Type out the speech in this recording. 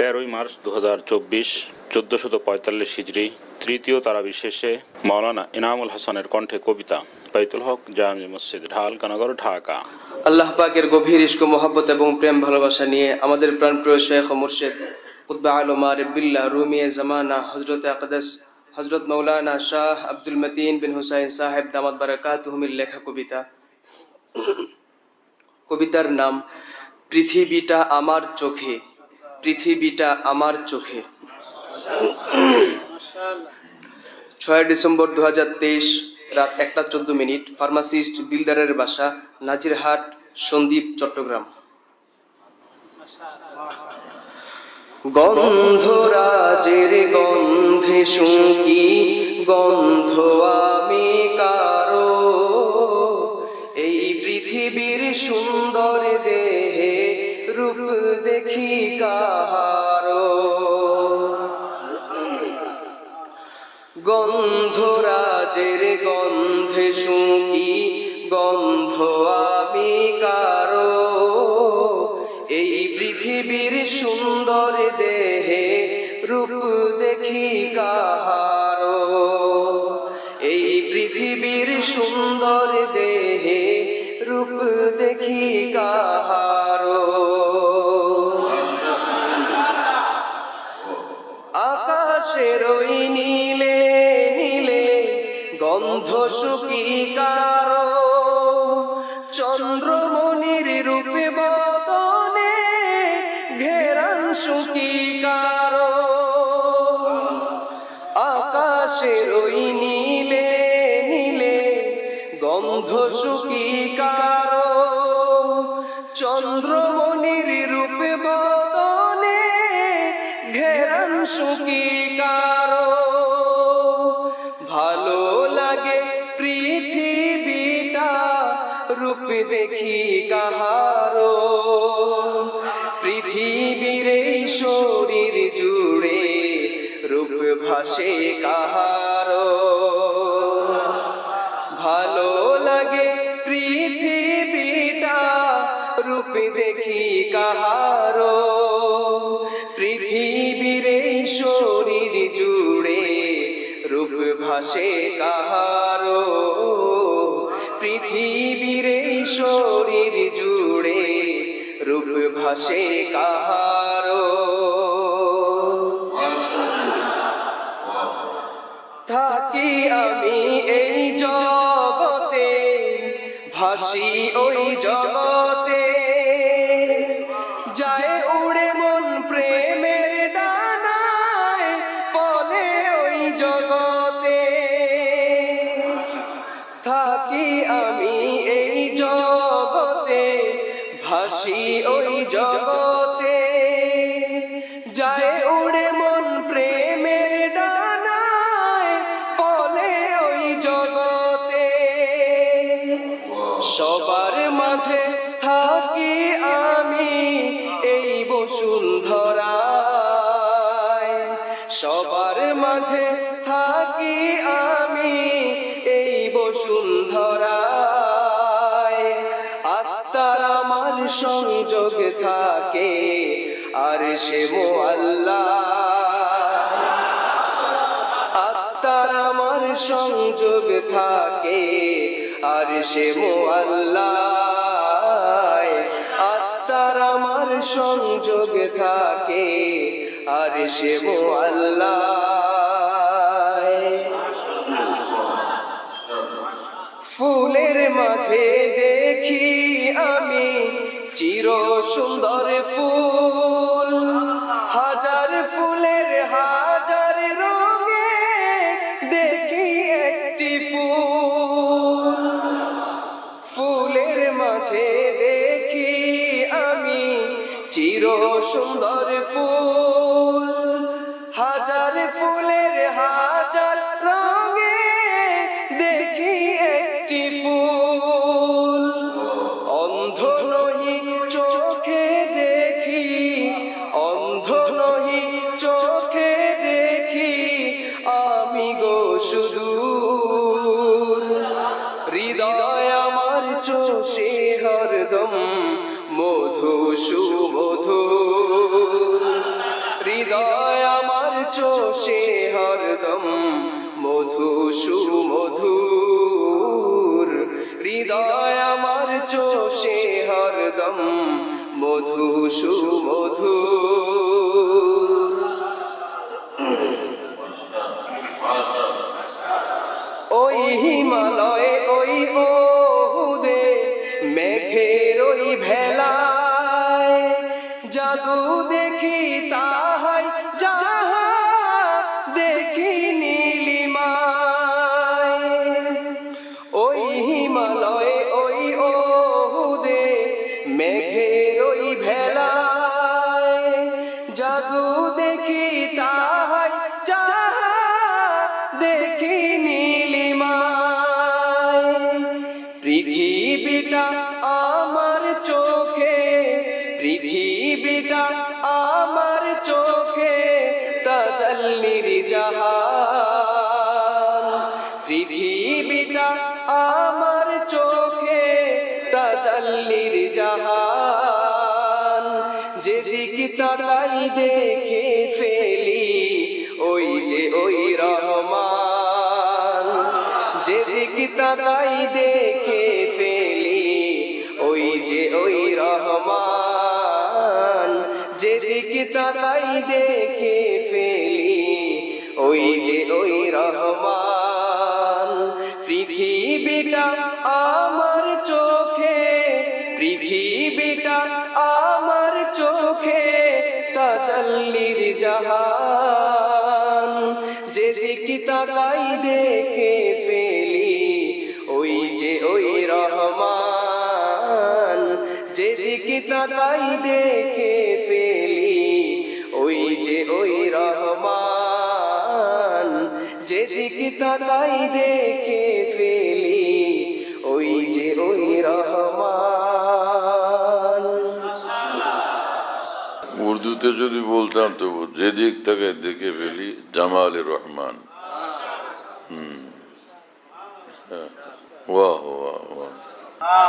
তেরোই মার্চ দু হাজার চব্বিশ, চোদ্দশত পঁয়তাল্লিশ হিজড়ি তৃতীয় তারা বিশেষে মাওলানা ইনামুল হাসানের কণ্ঠে কবিতা, বাইতুল হক জামি মসজিদ, ঢাল কানাগর ঢাকা। আল্লাহ পাকের গভীর ইস্ক মোহাব্বত এবং প্রেম ভালোবাসা নিয়ে আমাদের প্রাণপ্রিয় শেখ মুর্শেদ কুতবা আলম আরিবিল্লা রুমিয়ে জামানা হজরত আকদাস হজরত মৌলানা শাহ আব্দুল মতিন বিন হুসাইন সাহেব দামাত বারাকাতুহুমির লেখা কবিতা। কবিতার নাম, পৃথিবীটা আমার চোখে পৃথিবীটা আমার চোখে। ছয় ডিসেম্বর দু হাজার তেইশ রাত একটা চোদ্দ মিনিট, ফার্মাসিস্ট দিলদারের বাসা, নাজিরহাট, সন্দীপ, চট্টগ্রাম। গন্ধরাজের গন্ধে শুকি, গন্ধ আমি কারও। এই পৃথিবীর সুন্দর দেহে রূপ দেখি কাহারো। গন্ধরাজের গন্ধে শুকি, গন্ধ আমি কারও। এই পৃথিবীর সুন্দর দেহে রূপ দেখি কাহারো। এই পৃথিবীর সুন্দর দেহে রূপ দেখি কাহারো। আকাশের নীলে নীলে গন্ধ শুকি কারও চন্দ্রমণির রূপে বদনে ঘেরান শুকি কারও আকাশের ওই নীলে নীলে গন্ধ শুকি কারও দেখি কাহারো। পৃথিবীর শরীর জুড়ে রূপ ভাসে কাহারো। ভালো লাগে পৃথিবীটা, রূপ দেখি কাহারো। পৃথিবীর শরীর জুড়ে রূপ ভাসে কাহারো। পৃথিবীর শরীর জুড়ে রূপ ভাসে কাহারো। থাকি এই বসুন্ধরায় সবার মাঝে থাকি আমি এই বসুন্ধরায় আত্মার আমার সংযোগ থাকে, আর সে আল্লাহ আত্মার আমার সংযোগ থাকে, আর সে আল্লাহ সংযোগ থাকে, আর সে আল্লাহ। ফুলের মাঝে দেখি আমি চির সুন্দর ফুল। হাজার ফুলের, হাজার রঙে দেখি একটি ফুল। ফুলের মাঝে সুন্দর ফুল, হাজার ফুলের হাজার রঙে দেখি একটি ফুল। অন্ধ নহি চোখে দেখি অন্ধ নহি চোখে দেখি, আমি গো সুদূর। হৃদয় আমার চোষে হরদম। মধু সুমধুর হৃদয় আমার চোষে হরদম, মধু সুমধুর। হৃদয় আমার চোষে হরদম, মধু সুমধুর। ওই হিমালয়ে ওই ওহুদে তাজাল্লির জাহান। পৃথিবীটা আমার চোখে তাজাল্লির জাহান। যেদিকে তারাই দেখে ফেলি, ওই যে ওই রহমান। যেদিকে তারাই দেখে ফেলি, ওই যে ওই রহমান। যেদিকে তারাই দেখে ফেলি, ওই যে ওই রহমান। পৃথিবীটা আমার চোখে, পৃথিবীটা আমার চোখে, তাজাল্লির জাহান। যেদিকে তাকাই দেখে ফেলি, ওই যে ওই রহমান। যেদিকে তাকাই দেখে যে ওই রহমান, যেদিকে তাকাই দেখে ফেলি, ওই যে ওই রহমান। উর্দুতে যদি বলতাম তো যেদিক থেকে দেখে ফেলি, জামাল রহমান। হুম। হ্যাঁ। বাহ বাহ বাহ